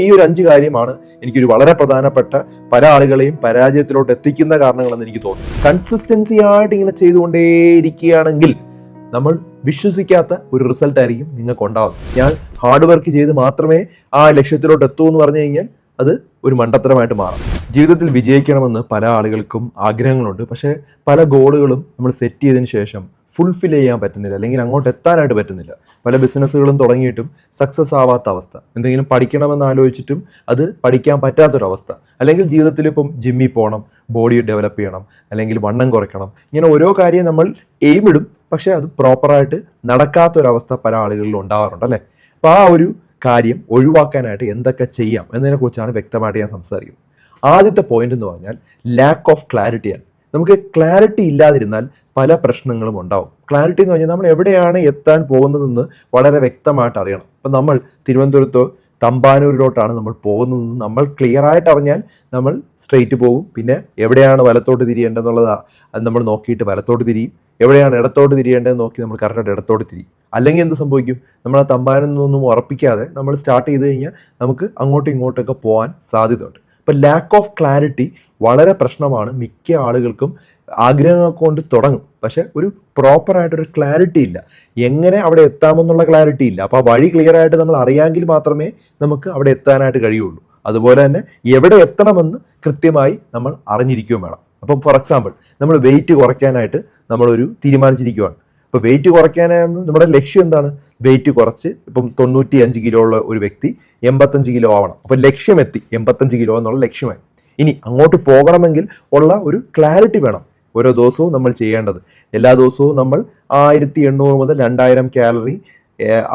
ഈ ഒരു അഞ്ച് കാര്യമാണ് എനിക്കൊരു വളരെ പ്രധാനപ്പെട്ട പല ആളുകളെയും പരാജയത്തിലോട്ട് എത്തിക്കുന്ന കാരണങ്ങളെന്ന് എനിക്ക് തോന്നുന്നു. കൺസിസ്റ്റൻസി ആയിട്ട് ഇങ്ങനെ ചെയ്തുകൊണ്ടേയിരിക്കുകയാണെങ്കിൽ നമ്മൾ വിശ്വസിക്കാത്ത ഒരു റിസൾട്ട് ആയിരിക്കും നിങ്ങൾക്ക് ഉണ്ടാവുന്നത്. ഞാൻ ഹാർഡ് വർക്ക് ചെയ്ത് മാത്രമേ ആ ലക്ഷ്യത്തിലോട്ട് എത്തൂ എന്ന് പറഞ്ഞു കഴിഞ്ഞാൽ അത് ഒരു മണ്ടത്തരമായിട്ട് മാറും. ജീവിതത്തിൽ വിജയിക്കണമെന്ന് പല ആളുകൾക്കും ആഗ്രഹങ്ങളുണ്ട്. പക്ഷേ പല ഗോളുകളും നമ്മൾ സെറ്റ് ചെയ്തതിന് ശേഷം ഫുൾഫിൽ ചെയ്യാൻ പറ്റുന്നില്ല അല്ലെങ്കിൽ അങ്ങോട്ട് എത്താനായിട്ട് പറ്റുന്നില്ല. പല ബിസിനസ്സുകളും തുടങ്ങിയിട്ടും സക്സസ് ആവാത്ത അവസ്ഥ. എന്തെങ്കിലും പഠിക്കണമെന്ന് ആലോചിച്ചിട്ടും അത് പഠിക്കാൻ പറ്റാത്തൊരവസ്ഥ. അല്ലെങ്കിൽ ജീവിതത്തിൽ ഇപ്പം ജിമ്മിൽ പോകണം ബോഡി ഡെവലപ്പ് ചെയ്യണം അല്ലെങ്കിൽ വണ്ണം കുറയ്ക്കണം. ഇങ്ങനെ ഓരോ കാര്യം നമ്മൾ എയിം ഇടും. പക്ഷേ അത് പ്രോപ്പറായിട്ട് നടക്കാത്തൊരവസ്ഥ പല ആളുകളിലും ഉണ്ടാവാറുണ്ട് അല്ലേ? അപ്പോൾ ആ ഒരു കാര്യം ഒഴിവാക്കാനായിട്ട് എന്തൊക്കെ ചെയ്യാം എന്നതിനെക്കുറിച്ചാണ് വ്യക്തമായിട്ട് ഞാൻ സംസാരിക്കുന്നത്. ആദ്യത്തെ പോയിന്റ് എന്ന് പറഞ്ഞാൽ ലാക്ക് ഓഫ് ക്ലാരിറ്റിയാണ് നമുക്ക് ക്ലാരിറ്റി ഇല്ലാതിരുന്നാൽ പല പ്രശ്നങ്ങളും ഉണ്ടാവും. ക്ലാരിറ്റി എന്ന് പറഞ്ഞാൽ നമ്മൾ എവിടെയാണ് എത്താൻ പോകുന്നതെന്ന് വളരെ വ്യക്തമായിട്ട് അറിയണം. അപ്പം നമ്മൾ തിരുവനന്തപുരത്തോ തമ്പാനൂരിലോട്ടാണ് നമ്മൾ പോകുന്നതെന്ന് നമ്മൾ ക്ലിയർ ആയിട്ട് അറിഞ്ഞാൽ നമ്മൾ സ്ട്രെയിറ്റ് പോകും. പിന്നെ എവിടെയാണ് വലത്തോട്ട് തിരിയേണ്ടതെന്നുള്ളത് അത് നമ്മൾ നോക്കിയിട്ട് വലത്തോട്ട് തിരിയും. എവിടെയാണ് ഇടത്തോട്ട് തിരിയേണ്ടതെന്ന് നോക്കി നമ്മൾ കറക്റ്റായിട്ട് ഇടത്തോട്ട് തിരിയും. അല്ലെങ്കിൽ എന്ത് സംഭവിക്കും? നമ്മൾ ആ തമ്പാനിൽ നിന്നൊന്നും ഉറപ്പിക്കാതെ നമ്മൾ സ്റ്റാർട്ട് ചെയ്ത് കഴിഞ്ഞാൽ നമുക്ക് അങ്ങോട്ടും ഇങ്ങോട്ടൊക്കെ പോകാൻ സാധ്യതയുണ്ട്. ഇപ്പം ലാക്ക് ഓഫ് ക്ലാരിറ്റി വളരെ പ്രശ്നമാണ്. മിക്ക ആളുകൾക്കും ആഗ്രഹങ്ങൾ കൊണ്ട് തുടങ്ങും. പക്ഷെ ഒരു പ്രോപ്പറായിട്ടൊരു ക്ലാരിറ്റി ഇല്ല. എങ്ങനെ അവിടെ എത്താമെന്നുള്ള ക്ലാരിറ്റി ഇല്ല. അപ്പോൾ ആ വഴി ക്ലിയർ ആയിട്ട് നമ്മൾ അറിയാമെങ്കിൽ മാത്രമേ നമുക്ക് അവിടെ എത്താനായിട്ട് കഴിയുള്ളൂ. അതുപോലെ തന്നെ എവിടെ എത്തണമെന്ന് കൃത്യമായി നമ്മൾ അറിഞ്ഞിരിക്കുകയും വേണം. അപ്പം ഫോർ എക്സാമ്പിൾ നമ്മൾ വെയിറ്റ് കുറയ്ക്കാനായിട്ട് നമ്മളൊരു തീരുമാനിച്ചിരിക്കുകയാണ് അപ്പോൾ വെയിറ്റ് കുറയ്ക്കാനാണ് നമ്മുടെ ലക്ഷ്യം എന്താണ്? വെയിറ്റ് കുറച്ച് ഇപ്പം തൊണ്ണൂറ്റി അഞ്ച് കിലോ ഉള്ള ഒരു വ്യക്തി എൺപത്തഞ്ച് കിലോ ആവണം. അപ്പോൾ ലക്ഷ്യമെത്തി എൺപത്തഞ്ച് കിലോ എന്നുള്ള ലക്ഷ്യമായി. ഇനി അങ്ങോട്ട് പോകണമെങ്കിൽ ഉള്ള ഒരു ക്ലാരിറ്റി വേണം. ഓരോ ദിവസവും നമ്മൾ ചെയ്യേണ്ടത്. എല്ലാ ദിവസവും നമ്മൾ ആയിരത്തി എണ്ണൂറ് മുതൽ രണ്ടായിരം കാലറി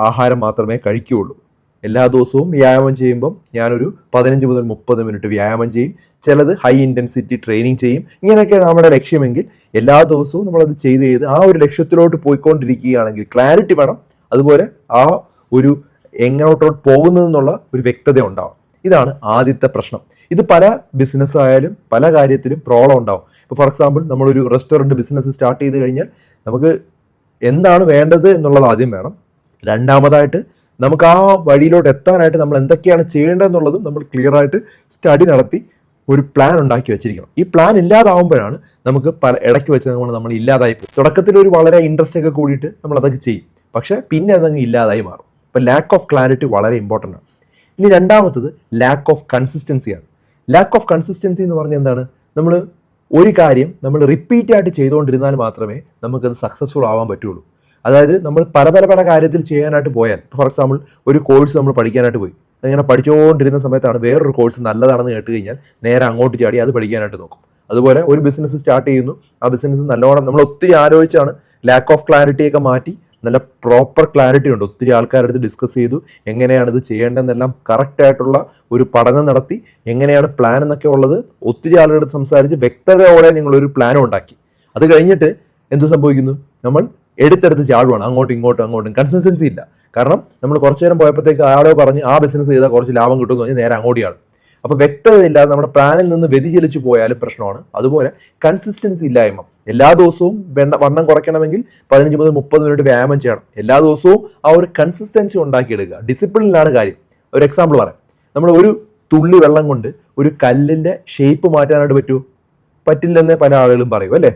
ആഹാരം മാത്രമേ കഴിക്കുകയുള്ളൂ. എല്ലാ ദിവസവും വ്യായാമം ചെയ്യുമ്പം ഞാനൊരു പതിനഞ്ച് മുതൽ മുപ്പത് മിനിറ്റ് വ്യായാമം ചെയ്യും. ചിലത് ഹൈ ഇന്റൻസിറ്റി ട്രെയിനിങ് ചെയ്യും. ഇങ്ങനെയൊക്കെ നമ്മുടെ ലക്ഷ്യമെങ്കിൽ എല്ലാ ദിവസവും നമ്മളത് ചെയ്ത് ചെയ്ത് ആ ഒരു ലക്ഷ്യത്തിലോട്ട് പോയിക്കൊണ്ടിരിക്കുകയാണെങ്കിൽ ക്ലാരിറ്റി വേണം. അതുപോലെ ആ ഒരു എങ്ങോട്ടോട്ട് പോകുന്നതെന്നുള്ള ഒരു വ്യക്തത ഉണ്ടാവും. ഇതാണ് ആദ്യത്തെ പ്രശ്നം. ഇത് പല ബിസിനസ് ആയാലും പല കാര്യത്തിലും പ്രോബ്ലം ഉണ്ടാവും. ഇപ്പോൾ ഫോർ എക്സാമ്പിൾ നമ്മളൊരു റെസ്റ്റോറന്റ് ബിസിനസ് സ്റ്റാർട്ട് ചെയ്ത് കഴിഞ്ഞാൽ നമുക്ക് എന്താണ് വേണ്ടത് എന്നുള്ളത് ആദ്യം വേണം. രണ്ടാമതായിട്ട് നമുക്ക് ആ വഴിയിലോട്ട് എത്താനായിട്ട് നമ്മൾ എന്തൊക്കെയാണ് ചെയ്യേണ്ടതെന്നുള്ളതും നമ്മൾ ക്ലിയർ ആയിട്ട് സ്റ്റഡി നടത്തി ഒരു പ്ലാൻ ഉണ്ടാക്കി വെച്ചിരിക്കണം. ഈ പ്ലാൻ ഇല്ലാതാവുമ്പോഴാണ് നമുക്ക് പല ഇടയ്ക്ക് വെച്ച് നമ്മൾ നമ്മൾ ഇല്ലാതായി പോകും തുടക്കത്തിൽ ഒരു വളരെ ഇൻട്രസ്റ്റ് ഒക്കെ കൂടിയിട്ട് നമ്മൾ അതൊക്കെ ചെയ്യും. പക്ഷേ പിന്നെ അതങ്ങ് ഇല്ലാതായി മാറും. അപ്പോൾ ലാക്ക് ഓഫ് ക്ലാരിറ്റി വളരെ ഇമ്പോർട്ടന്റ് ആണ്. ഇനി രണ്ടാമത്തത് ലാക്ക് ഓഫ് കൺസിസ്റ്റൻസിയാണ് ലാക്ക് ഓഫ് കൺസിസ്റ്റൻസി എന്ന് പറഞ്ഞാൽ എന്താണ്? നമ്മൾ ഒരു കാര്യം നമ്മൾ റിപ്പീറ്റ് ആയിട്ട് ചെയ്തുകൊണ്ടിരുന്നാൽ മാത്രമേ നമുക്കത് സക്സസ്ഫുൾ ആവാൻ പറ്റുള്ളൂ. അതായത് നമ്മൾ പല പല പല കാര്യത്തിൽ ചെയ്യാനായിട്ട് പോയാൽ ഫോർ എക്സാമ്പിൾ ഒരു കോഴ്സ് നമ്മൾ പഠിക്കാനായിട്ട് പോയി. അങ്ങനെ പഠിച്ചുകൊണ്ടിരുന്ന സമയത്താണ് വേറൊരു കോഴ്സ് നല്ലതാണെന്ന് കേട്ട് കഴിഞ്ഞാൽ നേരെ അങ്ങോട്ട് ചാടി അത് പഠിക്കാനായിട്ട് നോക്കും. അതുപോലെ ഒരു ബിസിനസ് സ്റ്റാർട്ട് ചെയ്യുന്നു. ആ ബിസിനസ് നല്ലോണം നമ്മൾ ഒത്തിരി ആലോചിച്ചാണ് ലാക്ക് ഓഫ് ക്ലാരിറ്റി ഒക്കെ മാറ്റി നല്ല പ്രോപ്പർ ക്ലാരിറ്റി ഉണ്ട്. ഒത്തിരി ആൾക്കാരെടുത്ത് ഡിസ്കസ് ചെയ്തു എങ്ങനെയാണ് ഇത് ചെയ്യേണ്ടതെന്നെല്ലാം കറക്റ്റായിട്ടുള്ള ഒരു പഠനം നടത്തി എങ്ങനെയാണ് പ്ലാൻ എന്നൊക്കെ ഉള്ളത് ഒത്തിരി ആളുകളുടെ സംസാരിച്ച് വ്യക്തതയോടെ നിങ്ങളൊരു പ്ലാനും ഉണ്ടാക്കി. അത് കഴിഞ്ഞിട്ട് എന്ത് സംഭവിക്കുന്നു? നമ്മൾ എടുത്തെടുത്ത് ചാടുവാണ്. അങ്ങോട്ടും ഇങ്ങോട്ടും അങ്ങോട്ടും. കൺസിസ്റ്റൻസി ഇല്ല. കാരണം നമ്മൾ കുറച്ചു നേരം പോയപ്പോഴത്തേക്ക് ആളോ പറഞ്ഞ് ആ ബിസിനസ് ചെയ്താൽ കുറച്ച് ലാഭം കിട്ടുമെന്ന് പറഞ്ഞ് നേരെ അങ്ങോട്ടിയാണ് അപ്പോൾ വ്യക്തതയില്ലാതെ നമ്മുടെ പ്ലാനിൽ നിന്ന് വ്യതിചലിച്ചു പോയാലും പ്രശ്നമാണ്. അതുപോലെ കൺസിസ്റ്റൻസി ഇല്ലായ്മ. എല്ലാ ദിവസവും വേണ്ട വണ്ണം കുറയ്ക്കണമെങ്കിൽ പതിനഞ്ച് മുതൽ മുപ്പത് മിനിറ്റ് വ്യായാമം ചെയ്യണം. എല്ലാ ദിവസവും ആ ഒരു കൺസിസ്റ്റൻസി ഉണ്ടാക്കിയെടുക്കുക. ഡിസിപ്ലിനിലാണ് കാര്യം. ഒരു എക്സാമ്പിൾ പറയാം. നമ്മൾ ഒരു തുള്ളി വെള്ളം കൊണ്ട് ഒരു കല്ലിന്റെ ഷേപ്പ് മാറ്റാനായിട്ട് പറ്റുമോ? പറ്റില്ലെന്നേ പല ആളുകളും പറയും അല്ലേ?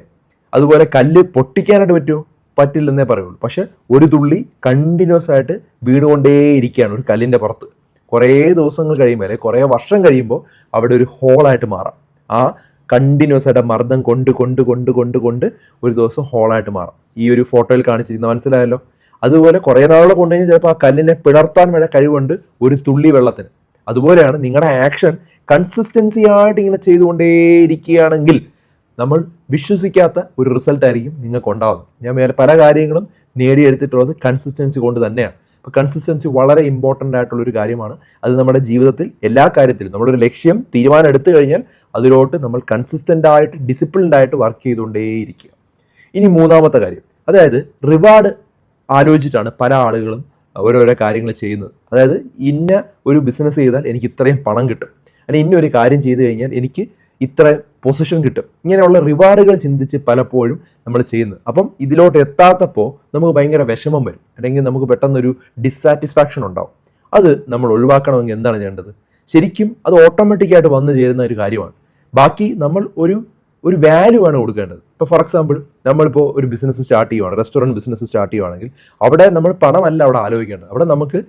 അതുപോലെ കല്ല് പൊട്ടിക്കാനായിട്ട് പറ്റുമോ? പറ്റില്ലെന്നേ പറയുള്ളൂ. പക്ഷെ ഒരു തുള്ളി കണ്ടിന്യൂസ് ആയിട്ട് വീണുകൊണ്ടേയിരിക്കുകയാണ് ഒരു കല്ലിന്റെ പുറത്ത്. കുറേ ദിവസങ്ങൾ കഴിയുമ്പോൾ അല്ലെങ്കിൽ കുറേ വർഷം കഴിയുമ്പോൾ അവിടെ ഒരു ഹോളായിട്ട് മാറാം. ആ കണ്ടിന്യൂസ് ആയിട്ട് മർദ്ദം കൊണ്ട് കൊണ്ട് കൊണ്ട് കൊണ്ട് കൊണ്ട് ഒരു ദിവസം ഹോളായിട്ട് മാറാം. ഈ ഒരു ഫോട്ടോയിൽ കാണിച്ചിരിക്കുന്ന മനസ്സിലായല്ലോ? അതുപോലെ കുറേ നാളുകൾ കൊണ്ടുകഴിഞ്ഞാൽ ചിലപ്പോൾ ആ കല്ലിനെ പിളർത്താൻ വരെ കഴിവുണ്ട് ഒരു തുള്ളി വെള്ളത്തിന്. അതുപോലെയാണ് നിങ്ങളുടെ ആക്ഷൻ കൺസിസ്റ്റൻസി ആയിട്ട് ഇങ്ങനെ ചെയ്തുകൊണ്ടേയിരിക്കുകയാണെങ്കിൽ നമ്മൾ വിശ്വസിക്കാത്ത ഒരു റിസൾട്ട് ആയിരിക്കും നിങ്ങൾക്ക് ഉണ്ടാകുന്നത് ഞാൻ വേറെ പല കാര്യങ്ങളും നേടിയെടുത്തിട്ടുള്ളത് കൺസിസ്റ്റൻസി കൊണ്ട് തന്നെയാണ്. അപ്പോൾ കൺസിസ്റ്റൻസി വളരെ ഇമ്പോർട്ടന്റ് ആയിട്ടുള്ള ഒരു കാര്യമാണ്. അത് നമ്മുടെ ജീവിതത്തിൽ എല്ലാ കാര്യത്തിലും നമ്മളൊരു ലക്ഷ്യം തീരുമാനം എടുത്തു കഴിഞ്ഞാൽ അതിലോട്ട് നമ്മൾ കൺസിസ്റ്റന്റ് ആയിട്ട് ഡിസിപ്ലിൻഡ് ആയിട്ട് വർക്ക് ചെയ്തുകൊണ്ടേയിരിക്കുക. ഇനി മൂന്നാമത്തെ കാര്യം. അതായത് റിവാർഡ് ആലോചിച്ചിട്ടാണ് പല ആളുകളും ഓരോരോ കാര്യങ്ങൾ ചെയ്യുന്നത്. അതായത് ഇന്ന ഒരു ബിസിനസ് ചെയ്താൽ എനിക്ക് ഇത്രയും പണം കിട്ടും. അല്ലെങ്കിൽ ഇന്ന ഒരു കാര്യം ചെയ്തു കഴിഞ്ഞാൽ എനിക്ക് ഇത്ര പൊസിഷൻ കിട്ടും. ഇങ്ങനെയുള്ള റിവാർഡുകൾ ചിന്തിച്ച് പലപ്പോഴും നമ്മൾ ചെയ്യുന്നത്. അപ്പം ഇതിലോട്ട് എത്താത്തപ്പോൾ നമുക്ക് ഭയങ്കര വിഷമം വരും. അല്ലെങ്കിൽ നമുക്ക് പെട്ടെന്നൊരു ഡിസാറ്റിസ്ഫാക്ഷൻ ഉണ്ടാവും. അത് നമ്മൾ ഒഴിവാക്കണമെങ്കിൽ എന്താണ് ചെയ്യേണ്ടത്? ശരിക്കും അത് ഓട്ടോമാറ്റിക്കായിട്ട് വന്നു ചേരുന്ന ഒരു കാര്യമാണ്. ബാക്കി നമ്മൾ ഒരു ഒരു വാല്യൂ ആണ് കൊടുക്കേണ്ടത്. ഇപ്പോൾ ഫോർ എക്സാമ്പിൾ നമ്മളിപ്പോൾ ഒരു ബിസിനസ് സ്റ്റാർട്ട് ചെയ്യുവാണ് റെസ്റ്റോറന്റ് ബിസിനസ് സ്റ്റാർട്ട് ചെയ്യുവാണെങ്കിൽ അവിടെ നമ്മൾ പണമല്ല അവിടെ ആലോചിക്കേണ്ടത്. അവിടെ നമുക്ക്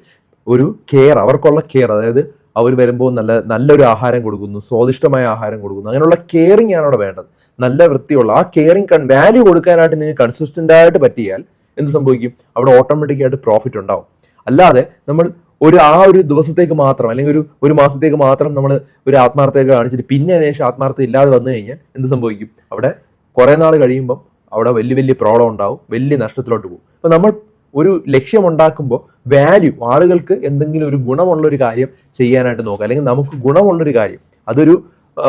ഒരു കെയർ അവർക്കുള്ള കെയർ അതായത് അവർ വരുമ്പോൾ നല്ല നല്ലൊരു ആഹാരം കൊടുക്കുന്നു സ്വാദിഷ്ടമായ ആഹാരം കൊടുക്കുന്നു. അങ്ങനെയുള്ള കെയറിങ് ആണ് അവിടെ വേണ്ടത്. നല്ല വൃത്തിയുള്ള ആ കെയറിങ് വാല്യൂ കൊടുക്കാനായിട്ട് നിങ്ങൾക്ക് കൺസിസ്റ്റന്റ് ആയിട്ട് പറ്റിയാൽ എന്ത് സംഭവിക്കും? അവിടെ ഓട്ടോമാറ്റിക്കായിട്ട് പ്രോഫിറ്റ് ഉണ്ടാവും. അല്ലാതെ നമ്മൾ ഒരു ആ ഒരു ദിവസത്തേക്ക് മാത്രം അല്ലെങ്കിൽ ഒരു ഒരു മാസത്തേക്ക് മാത്രം നമ്മൾ ഒരു ആത്മാർത്ഥയൊക്കെ കാണിച്ചിട്ട് പിന്നെ അതിന് ശേഷം ആത്മാർത്ഥത ഇല്ലാതെ വന്നു കഴിഞ്ഞാൽ എന്ത് സംഭവിക്കും? അവിടെ കുറേ നാൾ കഴിയുമ്പം അവിടെ വലിയ വലിയ പ്രോബ്ലം ഉണ്ടാവും വലിയ നഷ്ടത്തിലോട്ട് പോകും. അപ്പോൾ നമ്മൾ ഒരു ലക്ഷ്യമുണ്ടാക്കുമ്പോൾ വാല്യൂ ആളുകൾക്ക് എന്തെങ്കിലും ഒരു ഗുണമുള്ള ഒരു കാര്യം ചെയ്യാനായിട്ട് നോക്കുക. അല്ലെങ്കിൽ നമുക്ക് ഗുണമുള്ളൊരു കാര്യം അതൊരു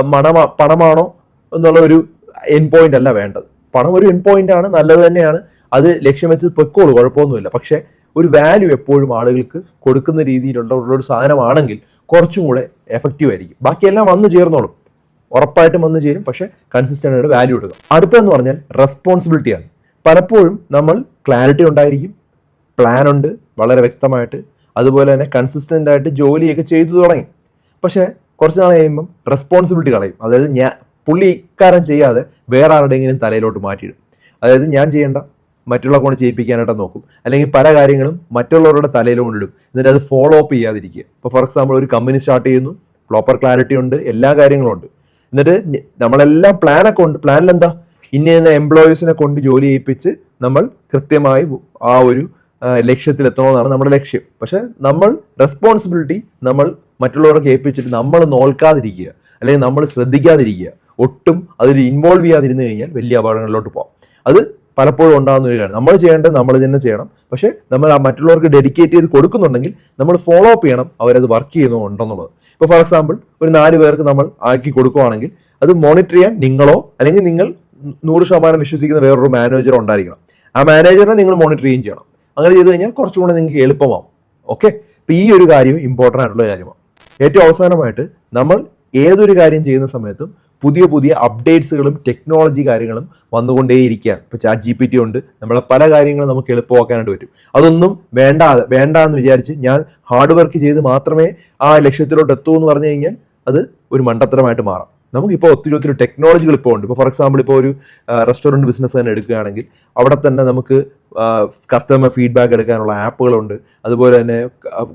മണമാ പണമാണോ എന്നുള്ള ഒരു എൻ പോയിന്റ് അല്ല വേണ്ടത്. പണം ഒരു എൻ പോയിന്റ് ആണ് നല്ലത് തന്നെയാണ്. അത് ലക്ഷ്യം വെച്ച് പൊയ്ക്കോളൂ കുഴപ്പമൊന്നുമില്ല. പക്ഷേ ഒരു വാല്യൂ എപ്പോഴും ആളുകൾക്ക് കൊടുക്കുന്ന രീതിയിലുള്ള ഒരു സാധനമാണെങ്കിൽ കുറച്ചും കൂടെ എഫക്റ്റീവ് ആയിരിക്കും. ബാക്കിയെല്ലാം വന്നു ചേർന്നോളും. ഉറപ്പായിട്ടും വന്നു ചേരും പക്ഷേ കൺസിസ്റ്റന്റ് വാല്യൂ എടുക്കും അടുത്തതെന്ന് പറഞ്ഞാൽ റെസ്പോൺസിബിലിറ്റിയാണ് പലപ്പോഴും നമ്മൾ ക്ലാരിറ്റി ഉണ്ടായിരിക്കും പ്ലാൻ ഉണ്ട് വളരെ വ്യക്തമായിട്ട്. അതുപോലെ തന്നെ കൺസിസ്റ്റന്റ് ആയിട്ട് ജോലിയൊക്കെ ചെയ്തു തുടങ്ങി. പക്ഷേ കുറച്ച് നാൾ കഴിയുമ്പം റെസ്പോൺസിബിലിറ്റി കളയും. അതായത് ഞാൻ പുള്ളി ഇക്കാരം ചെയ്യാതെ വേറെ ആരുടെയെങ്കിലും തലയിലോട്ട് മാറ്റിയിടും. അതായത് ഞാൻ ചെയ്യേണ്ട മറ്റുള്ള കൊണ്ട് ചെയ്യിപ്പിക്കാനായിട്ട് നോക്കും. അല്ലെങ്കിൽ പല കാര്യങ്ങളും മറ്റുള്ളവരുടെ തലയിൽ കൊണ്ടിടും. എന്നിട്ട് അത് ഫോളോ അപ്പ് ചെയ്യാതിരിക്കുക. ഇപ്പോൾ ഫോർ എക്സാമ്പിൾ ഒരു കമ്പനി സ്റ്റാർട്ട് ചെയ്യുന്നു. പ്രോപ്പർ ക്ലാരിറ്റി ഉണ്ട്. എല്ലാ കാര്യങ്ങളും ഉണ്ട്. എന്നിട്ട് നമ്മളെല്ലാം പ്ലാനൊക്കെ ഉണ്ട്. പ്ലാനിൽ എന്താ ഇന്ന എംപ്ലോയീസിനെ കൊണ്ട് ജോലി ചെയ്യിപ്പിച്ച് നമ്മൾ കൃത്യമായി ആ ഒരു ആ, ലക്ഷ്യത്തിലെത്തണമെന്നാണ് നമ്മുടെ ലക്ഷ്യം. പക്ഷെ നമ്മൾ റെസ്പോൺസിബിലിറ്റി നമ്മൾ മറ്റുള്ളവർക്ക് ഏൽപ്പിച്ചിട്ട് നമ്മൾ നോൽക്കാതിരിക്കുക അല്ലെങ്കിൽ നമ്മൾ ശ്രദ്ധിക്കാതിരിക്കുക ഒട്ടും അതിൽ ഇൻവോൾവ് ചെയ്യാതിരുന്നു കഴിഞ്ഞാൽ വലിയ അപകടങ്ങളിലോട്ട് പോകാം അത് പലപ്പോഴും ഉണ്ടാകുന്ന ഒരു കാര്യം. നമ്മൾ ചെയ്യേണ്ടത് നമ്മൾ തന്നെ ചെയ്യണം. പക്ഷേ നമ്മൾ ആ മറ്റുള്ളവർക്ക് ഡെഡിക്കേറ്റ് ചെയ്ത് കൊടുക്കുന്നുണ്ടെങ്കിൽ നമ്മൾ ഫോളോ അപ്പ് ചെയ്യണം അവരത് വർക്ക് ചെയ്യുന്നുണ്ടെന്നുള്ളത് ഇപ്പോൾ ഫോർ എക്സാമ്പിൾ ഒരു നാല് പേർക്ക് നമ്മൾ ആക്കി കൊടുക്കുവാണെങ്കിൽ അത് മോണിറ്റർ ചെയ്യാൻ നിങ്ങളോ അല്ലെങ്കിൽ നിങ്ങൾ നൂറ് ശതമാനം വിശ്വസിക്കുന്ന വേറൊരു മാനേജറോ ഉണ്ടായിരിക്കണം. ആ മാനേജറിനെ നിങ്ങൾ മോണിറ്റർ ചെയ്യുകയും ചെയ്യണം. അങ്ങനെ ചെയ്ത് കഴിഞ്ഞാൽ കുറച്ചും കൂടെ നിങ്ങൾക്ക് എളുപ്പമാവും. ഓക്കെ അപ്പോൾ ഈ ഒരു കാര്യം ഇമ്പോർട്ടന്റ് ആയിട്ടുള്ള കാര്യമാണ്. ഏറ്റവും അവസാനമായിട്ട് നമ്മൾ ഏതൊരു കാര്യം ചെയ്യുന്ന സമയത്തും പുതിയ പുതിയ അപ്ഡേറ്റ്സുകളും ടെക്നോളജി കാര്യങ്ങളും വന്നുകൊണ്ടേയിരിക്കുകയാണ്. ഇപ്പോൾ ചാറ്റ് ജി പി ടി ഉണ്ട്. നമ്മളെ പല കാര്യങ്ങളും നമുക്ക് എളുപ്പമാക്കാനായിട്ട് പറ്റും. അതൊന്നും വേണ്ട വേണ്ട എന്ന് വിചാരിച്ച് ഞാൻ ഹാർഡ് വർക്ക് ചെയ്ത് മാത്രമേ ആ ലക്ഷ്യത്തിലോട്ട് എത്തൂ എന്ന് പറഞ്ഞു കഴിഞ്ഞാൽ അത് ഒരു മണ്ടത്തരമായിട്ട് മാറാം. നമുക്കിപ്പോൾ ഒത്തിരി ഒത്തിരി ടെക്നോളജികൾ ഇപ്പോൾ ഉണ്ട്. ഇപ്പോൾ ഫോർ എക്സാമ്പിൾ ഇപ്പോൾ ഒരു റെസ്റ്റോറന്റ് ബിസിനസ് തന്നെ എടുക്കുകയാണെങ്കിൽ അവിടെ തന്നെ നമുക്ക് കസ്റ്റമർ ഫീഡ്ബാക്ക് എടുക്കാനുള്ള ആപ്പുകളുണ്ട്. അതുപോലെ തന്നെ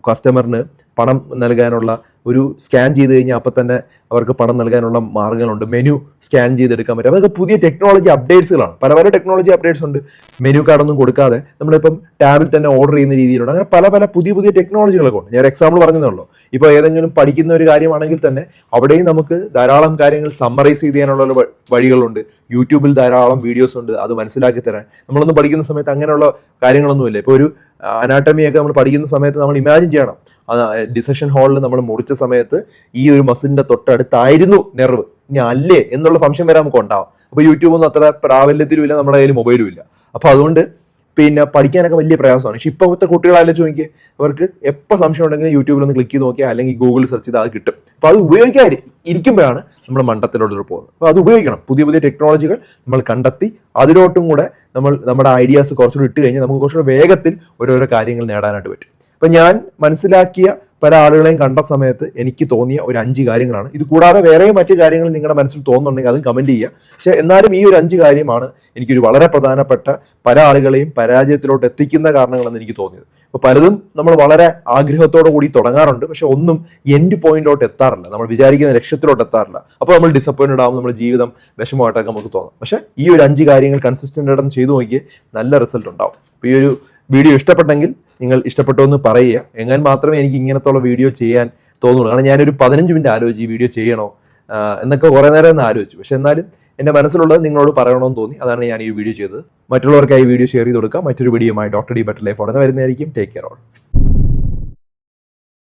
കസ്റ്റമറിന് പണം നൽകാനുള്ള ഒരു സ്കാൻ ചെയ്ത് കഴിഞ്ഞാൽ അപ്പം തന്നെ അവർക്ക് പണം നൽകാനുള്ള മാർഗങ്ങളുണ്ട് മെനു സ്കാൻ ചെയ്തെടുക്കാൻ പറ്റും. അതൊക്കെ പുതിയ ടെക്നോളജി അപ്ഡേറ്റ്സുകളാണ് പല പല ടെക്നോളജി അപ്ഡേറ്റ്സ് ഉണ്ട്. മെനു കാർഡൊന്നും കൊടുക്കാതെ നമ്മളിപ്പം ടാബിൽ തന്നെ ഓർഡർ ചെയ്യുന്ന രീതിയിലുണ്ട്. അങ്ങനെ പല പല പുതിയ പുതിയ ടെക്നോളജികളൊക്കെ ഉണ്ട്. ഞാൻ എക്സാമ്പിൾ പറഞ്ഞതേ ഇപ്പോൾ ഏതെങ്കിലും പഠിക്കുന്ന ഒരു കാര്യമാണെങ്കിൽ തന്നെ അവിടെയും നമുക്ക് ധാരാളം കാര്യങ്ങൾ സമ്മറൈസ് ചെയ്യാനുള്ള വഴികളുണ്ട്. യൂട്യൂബിൽ ധാരാളം വീഡിയോസ് ഉണ്ട്. അത് മനസ്സിലാക്കി തരാൻ. നമ്മളൊന്നും പഠിക്കുന്ന സമയത്ത് അങ്ങനെയുള്ള കാര്യങ്ങളൊന്നുമില്ല. ഇപ്പോൾ ഒരു അനാട്ടമിയൊക്കെ നമ്മൾ പഠിക്കുന്ന സമയത്ത് നമ്മൾ ഇമാജിൻ ചെയ്യണം. ഡിസഷൻ ഹാളിൽ നമ്മൾ മുറിച്ച സമയത്ത് ഈ ഒരു മസിലിന്റെ തൊട്ടടുത്തായിരുന്നു നെർവ് ഇനി അല്ലേ എന്നുള്ള സംശയം വരെ നമുക്ക് ഉണ്ടാവും അപ്പൊ യൂട്യൂബൊന്നും അത്ര പ്രാബല്യത്തിലും ഇല്ല നമ്മുടെ കയ്യിൽ മൊബൈലും ഇല്ല. അപ്പൊ അതുകൊണ്ട് പിന്നെ പഠിക്കാനൊക്കെ വലിയ പ്രയാസമാണ്. പക്ഷെ ഇപ്പോഴത്തെ കുട്ടികളായാലും ചോദിക്കുക അവർക്ക് എപ്പോൾ സംശയം ഉണ്ടെങ്കിലും യൂട്യൂബിൽ ഒന്ന് ക്ലിക്ക് ചെയ്ത് നോക്കിയാൽ അല്ലെങ്കിൽ ഗൂഗിളിൽ സെർച്ച് ചെയ്താൽ അത് കിട്ടും. അപ്പോൾ അത് ഉപയോഗിക്കാൻ ഇരിക്കുമ്പോഴാണ് നമ്മൾ മണ്ടത്തിലോട്ട് പോകുന്നത്. അപ്പോൾ അത് ഉപയോഗിക്കണം. പുതിയ പുതിയ ടെക്നോളജികൾ നമ്മൾ കണ്ടെത്തി അതിലോട്ടും കൂടെ നമ്മൾ നമ്മുടെ ഐഡിയാസ് കുറച്ചുകൂടി ഇട്ട് കഴിഞ്ഞാൽ നമുക്ക് കുറച്ചുകൂടെ വേഗത്തിൽ ഓരോരോ കാര്യങ്ങൾ നേടാനായിട്ട് പറ്റും. അപ്പം ഞാൻ മനസ്സിലാക്കിയ പല ആളുകളെയും കണ്ട സമയത്ത് എനിക്ക് തോന്നിയ ഒരു അഞ്ച് കാര്യങ്ങളാണ്. ഇത് കൂടാതെ വേറെയും മറ്റു കാര്യങ്ങൾ നിങ്ങളുടെ മനസ്സിൽ തോന്നുന്നുണ്ടെങ്കിൽ അതും കമന്റ് ചെയ്യുക. പക്ഷെ എന്നാലും ഈ ഒരു അഞ്ച് കാര്യമാണ് എനിക്കൊരു വളരെ പ്രധാനപ്പെട്ട പല ആളുകളെയും പരാജയത്തിലോട്ട് എത്തിക്കുന്ന കാരണങ്ങളെന്ന് എനിക്ക് തോന്നിയത്. അപ്പോൾ പലതും നമ്മൾ വളരെ ആഗ്രഹത്തോടു കൂടി തുടങ്ങാറുണ്ട്. പക്ഷെ ഒന്നും എൻഡ് പോയിന്റിലോട്ട് എത്താറില്ല. നമ്മൾ വിചാരിക്കുന്ന ലക്ഷ്യത്തിലോട്ട് എത്താറില്ല. അപ്പോൾ നമ്മൾ ഡിസപ്പോയിന്റഡ് ആവും നമ്മുടെ ജീവിതം വിഷമമായിട്ടൊക്കെ നമുക്ക് തോന്നും. പക്ഷെ ഈ ഒരു അഞ്ച് കാര്യങ്ങൾ കൺസിസ്റ്റന്റ് ആയിട്ട് ചെയ്തു നോക്കിയാൽ നല്ല റിസൾട്ട് ഉണ്ടാവും. ഈ ഒരു വീഡിയോ ഇഷ്ടപ്പെട്ടെങ്കിൽ നിങ്ങൾ ഇഷ്ടപ്പെട്ടോ എന്ന് പറയുക. എങ്ങനെ മാത്രമേ എനിക്ക് ഇങ്ങനത്തുള്ള വീഡിയോ ചെയ്യാൻ തോന്നുള്ളൂ. കാരണം ഞാനൊരു പതിനഞ്ച് മിനിറ്റ് ആലോചിച്ച് ഈ വീഡിയോ ചെയ്യണോ? എന്നൊക്കെ കുറേ നേരം ഒന്ന് ആലോചിച്ചു. പക്ഷെ എന്നാലും എന്റെ മനസ്സിലുള്ളത് നിങ്ങളോട് പറയണമെന്ന് തോന്നി. അതാണ് ഞാൻ ഈ വീഡിയോ ചെയ്തത്. മറ്റുള്ളവർക്കായി വീഡിയോ ഷെയർ ചെയ്ത് കൊടുക്കാം. മറ്റൊരു വീഡിയോയുമായി ഡോക്ടർ ഡി ബെറ്റർ ലൈഫ് ഉടനെ വരുന്നതായിരിക്കും. Take care all.